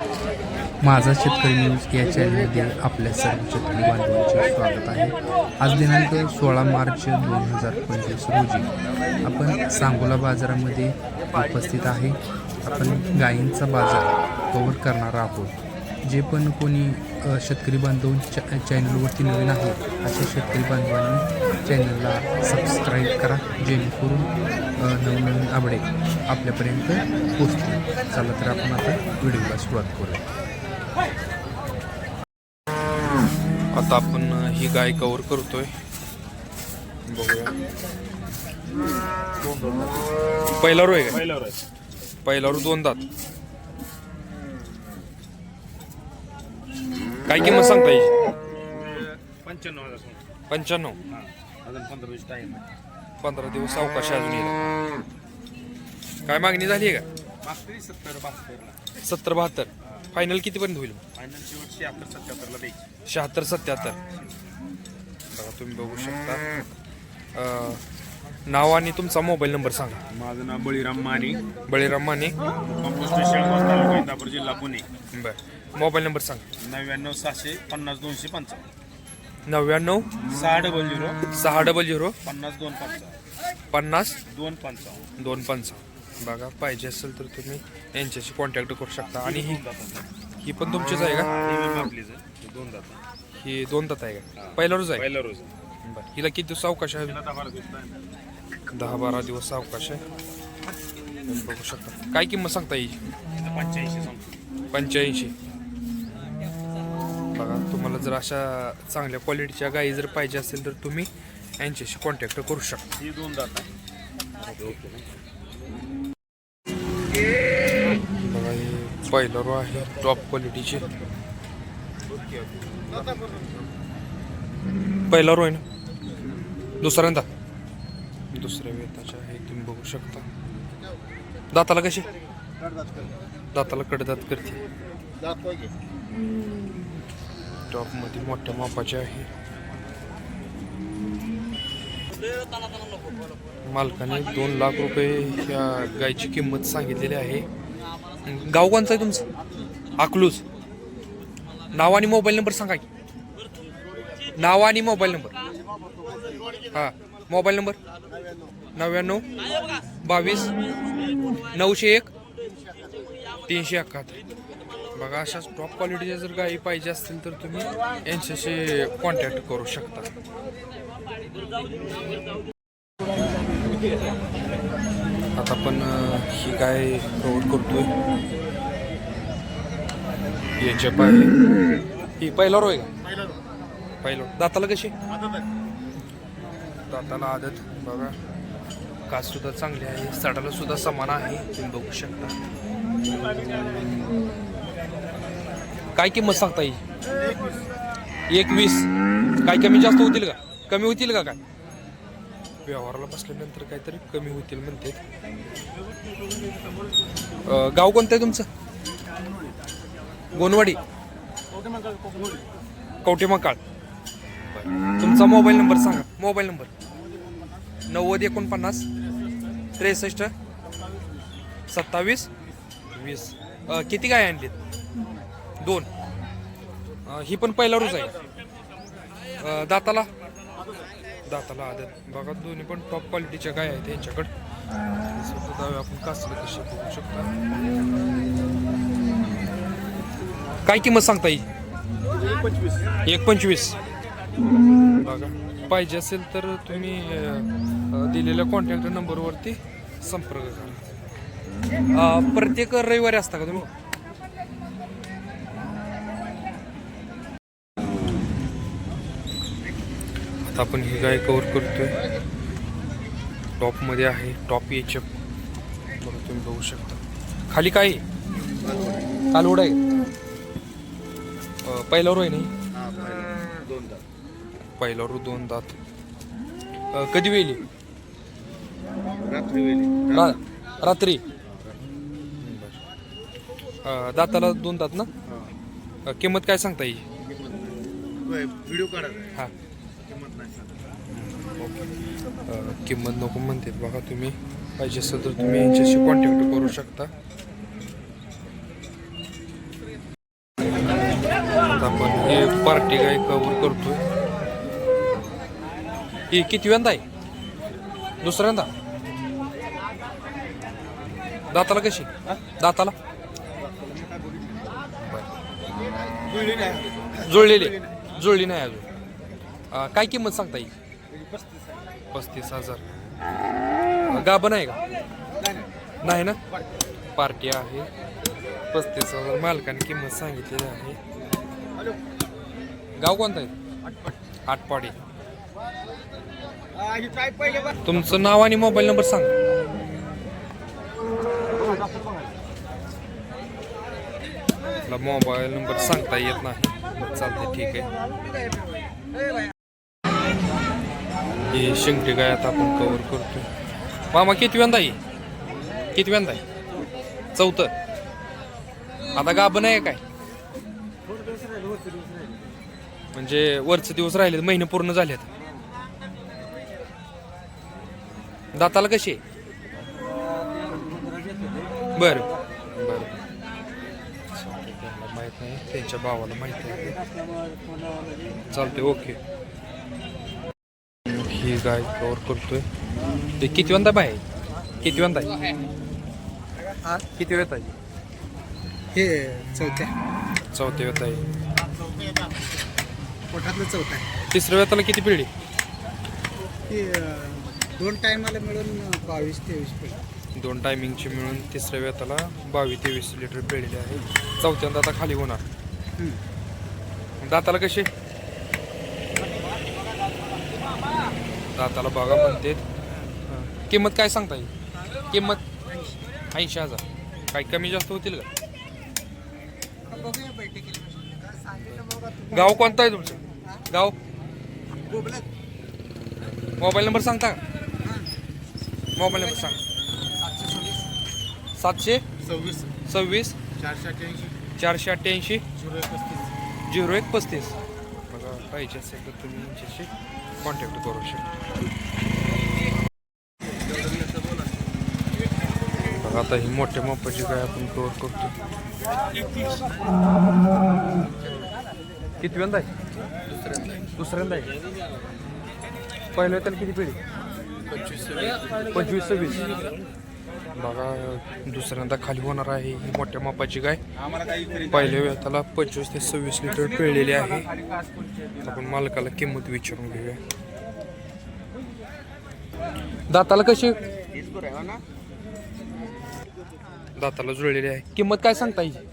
माझा शेतकरी न्यूज या चॅनलमध्ये आपल्या सर्व शेतकरी बांधवांचे स्वागत आहे. आज दिनांक सोळा मार्च दोन हजार पंचवीस रोजी आपण सांगोला बाजारामध्ये उपस्थित आहे. आपण गायींचा बाजार कवर करणार आहोत. जे पण कोणी शेतकरी बांधव च चॅनलवरती नवीन आहे अशा शेतकरी बांधवांनी चॅनलला सबस्क्राईब करा जेणेकरून नवनवीन अपडेट आपल्यापर्यंत पोचतील चला तर आपण आता व्हिडिओला सुरुवात करूया. आता आपण ही गाय कव्हर करतोय. बघूया. पहिला रो आहे का? पहिल्यावर आहे. पहिला रो दोन दात. काय किंमत सांगता येईल? पंच्याण्णव हजार. पंच्याण्णव? हा. अजून पंधरा वीस टाईम आहे. पंधरा दिवस अवकाश आहे अजून येईल काय मागणी झाली आहे का? मागतरी सत्तर बहात्तरला. सत्तर बहात्तर. फायनल कितीपर्यंत होईल? फायनल शेवट शहात्तर सत्याहत्तरला द्यायची. शहात्तर सत्याहत्तर. बघा तुम्ही बघू शकता. अं, नाव आणि तुमचा मोबाईल नंबर सांगा. माझं नाव बळीराम माने. बळीराम माने. कंपोस्ट इंदापूर जिल्हा पुणे. बर. मोबाईल नंबर सांगा. नव्याण्णव सहाशे पन्नास दोनशे पंचावन्न. नव्याण्णव सहा डबल झिरो सहा डबल झिरो पन्नास दोन पंचावन्न. पन्नास दोन पंचावन्न. दोन पंचावन्न. बघा पाहिजे असेल तर तुम्ही यांच्याशी कॉन्टॅक्ट करू शकता. आणि ही ही पण तुमचीच आहे का? हे आपलीच आहे. दोन दात ही दोन दात आहे का? पहिला रोज आहे? पहिला रोज बरं. हिला किती दिवस अवकाश आहे? दहा बारा दिवस time आहे. दहा बारा दिवस अवकाश आहे. बघू शकता. काय किंमत सांगता येईल? इथं पंच्याऐंशी सांगतो. पंच्याऐंशी. तुम्हाला जर अशा चांगल्या क्वालिटीच्या गायी जर पाहिजे असेल तर तुम्ही यांच्याशी कॉन्टॅक्ट करू शकता. ही दोन दात बघा हे पहिलं रो आहे टॉप क्वालिटीचे पहिला रो आहे ना? दुसऱ्यांदा दुसऱ्या वेताचे आहे तुम्ही बघू शकता. दाताला कशी? दाताला कडदात करते. टॉपमध्ये मोठ्या मापाचे आहे. मालकाने दोन लाख रुपये ह्या गायची किंमत सांगितलेली आहे. गाव कोणचं आहे तुमचं? अकलूज. नाव आणि मोबाईल नंबर सांगा की. नाव आणि मोबाईल नंबर. हां मोबाईल नंबर. नव्याण्णव बावीस नऊशे एक तीनशे एकाहत्तर. बघा अशाच टॉप क्वालिटीच्या जर गायी पाहिजे असतील तर तुम्ही यांच्याशी कॉन्टॅक्ट करू शकता. आता आपण ही गाय कव्हर करतोय. याच्या पाय ही पहिला रोय का? पहिला दाताला कशी? दाताला आदत बघा. काच सुद्धा चांगली आहे. साडाला सुद्धा समान आहे. तुम्ही बघू शकता. काय किंमत सांगता येईल? एक वीस काय कमी जास्त होतील का? कमी होतील का काय? व्यवहाराला बसल्यानंतर काहीतरी कमी होतील म्हणते गाव कोणतं आहे तुमचं? गोनवाडी. कवठे मकाळ. तुमचा मोबाईल नंबर सांगा. Mobile number. नव्वद एकोणपन्नास त्रेसष्ट सत्तावीस वीस. किती गाय आणलीत? दोन. अं, ही पण पहिला रोज आहे. अं, दाताला? दाताला आदत. बघा दोन्ही पण टॉप क्वालिटीच्या काय आहेत यांच्याकडे. सुद्धा दावे आपण कासले कसे बघू शकता? काय किंमत सांगता येईल? एक पंचवीस. बघा पाहिजे असेल तर तुम्ही अं, दिलेल्या कॉन्टॅक्ट नंबरवरती संपर्क करा. अं, प्रत्येक रविवारी असता का तुम्ही? आता आपण ही गाय कव्हर करतोय. टॉपमध्ये आहे. टॉप एच एफ बघा तुम्ही बघू शकता. खाली काय? कालवड आहे. अं, पहिला रो आहे नाही? हा पहिला. दोन दात. कधी वेली? रा रात्री. दाताला दोन दात ना? किंमत काय सांगता येईल? व्हिडिओ काढा. हा किंमत नाही सांगत. अं, किंमत नको म्हणते बघा तुम्ही. पाहिजे असेल तर तुम्ही यांच्याशी कॉन्टॅक्ट करू शकता. आपण हे पार्टी गाय कवर करतोय. ही कितव्यांदा आहे? दुसऱ्यांदा दाताला कशी? दाताला? जुळलेली जुळली नाही अजून. काय किंमत सांगता येईल? पस्तीस हजार. गाभण आहे का? नाही ना? पार्टी आहे. पस्तीस हजार मालकाने किंमत सांगितलेली आहे. गाव कोणतं आहे? आटपाडी. तुमचं नाव आणि मोबाईल नंबर सांग. मोबाईल नंबर सांगता येत नाही. चालते ठीक आहे. ही शिंगटी गाय आता आपण कवर करतोय. मामा किती वेंदा आहे? किती वेंदा आहे? चौथं. आता गाभण आहे काय? म्हणजे वरचे दिवस राहिले महिने पूर्ण झालेत. दाताला कशी आहे बर. बर. माहीत नाही त्यांच्या भावाला माहिती आहे. चालते ओके ही गाय कवर करतोय. ते किती वंदा बाय? किती वंदा आहे? किती वेळ आहे? हे चौथ्या. चौथ्या वेळ आहे. पोटातलं चौथा आहे तिसऱ्या वेताला किती पिढी? हे अं, दोन टायमाला मिळून अं, बावीस तेवीस पिढी. दोन टायमिंगची मिळून तिसऱ्या वेताला बावीस तेवीस लिटर पिळलेली आहे. चौथ्यांदा आता खाली होणार. दाताला कशी? दाताला बघा म्हणते किंमत काय सांगता येईल? किंमत ऐंशी हजार. काय कमी जास्त होतील का? गाव कोणतं आहे तुमचं? गाव? मोबाईल नंबर सांगता का? मोबाईल नंबर सांग. सातशे? सव्वीस. सव्वीस चारशे अठ्ठ्याऐंशी. चारशे अठ्ठ्याऐंशी. झिरो एक पस्तीस झिरो एक पस्तीस बघा पाहिजे असेल तर तुम्ही यांच्याशी कॉन्टॅक्ट करू शकता. आता ही मोठ्या मोपाची काय आपण कव्हर करतो. किती वेंदा आहे? दुसऱ्यांदा आहे. पहिल्या तर किती पिढी? पंचवीस सव्वीस. बघा दुसऱ्यांदा खाली होणार आहे ही मोठ्या मापाची गाय. पहिल्या वेळा त्याला पंचवीस ते सव्वीस लिटर पिळलेली आहे. आपण मालकाला किंमत विचारून घेऊया. दाताला कशी? दाताला जुळलेली आहे. किंमत काय सांगता येईल?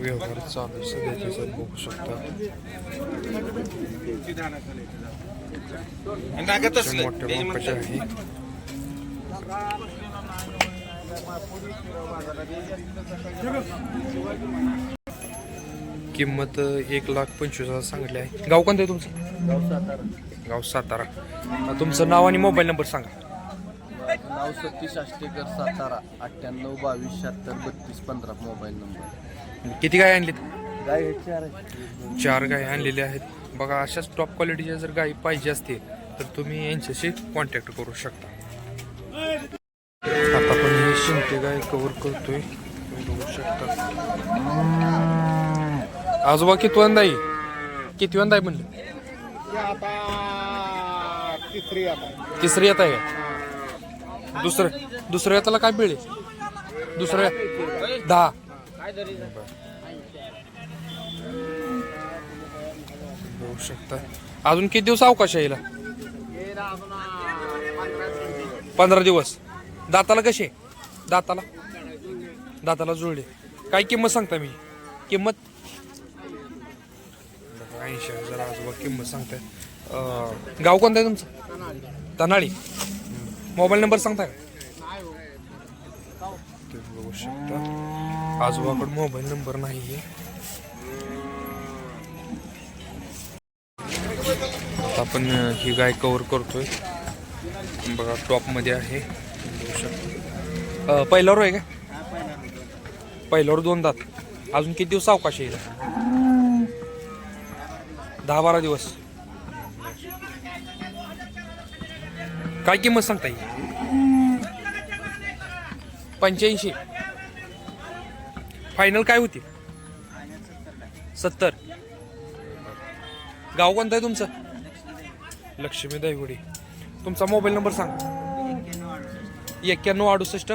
व्यवहार चालू त्याच्यात बघू शकता. मोठ्या मापाची आहे. किंमत एक लाख पंचवीस हजार सांगितली आहे. गाव कोणतं आहे तुमचं? गाव सातारा. तुमचं नाव आणि मोबाईल नंबर सांगा. नाव सतीश आष्टेकर सातारा अठ्ठ्याण्णव बावीस शहात्तर बत्तीस पंधरा मोबाईल नंबर. किती गाय आणलीत? चार गाय आणलेल्या आहेत. बघा अशाच टॉप क्वालिटीच्या जर गायी पाहिजे असतील तर तुम्ही यांच्याशी कॉन्टॅक्ट करू शकता. आता पण ही शिंपी गाय कव्हर करतोय. तुम्ही बघू शकता. आजोबा किती वंदा आहे? किती वंदा आहे म्हणलं? तिसरी आता. तिसरी येत आहे का? दुसरं दुसऱ्या येताला काय मिळेल दुसऱ्या दहा. बघू शकता अजून किती दिवस अवकाश आहे हिला? पंधरा दिवस. दाताला कसे दाताला? दाताला जुळले. काय किंमत सांगता मी? किंमत? ऐंशी हजार आजोबा किंमत सांगताय. गाव कोणतं आहे तुमचं? तनाळी मोबाईल नंबर सांगता का? बघू शकता आजोबाकडे मोबाईल नंबर नाही आहे आता आपण ही गाय कवर करतोय. बघा टॉपमध्ये आहे. पहिल्यावर आहे का? पहिल्यावर दोन दात. अजून किती दिवस अवकाश येईल दहा बारा दिवस. काय किंमत सांगता येईल पंच्याऐंशी. फायनल काय होती? सत्तर. गाव कोणतं आहे तुमचं? लक्ष्मी दैवडी तुमचा मोबाईल नंबर सांग. एक्क्याण्णव अडुसष्ट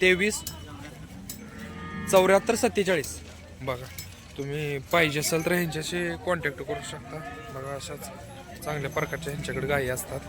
तेवीस चौऱ्याहत्तर सत्तेचाळीस. बघा तुम्ही पाहिजे असेल तर ह्यांच्याशी कॉन्टॅक्ट करू शकता. बघा अशाच चांगल्या प्रकारच्या ह्यांच्याकडे गायी असतात.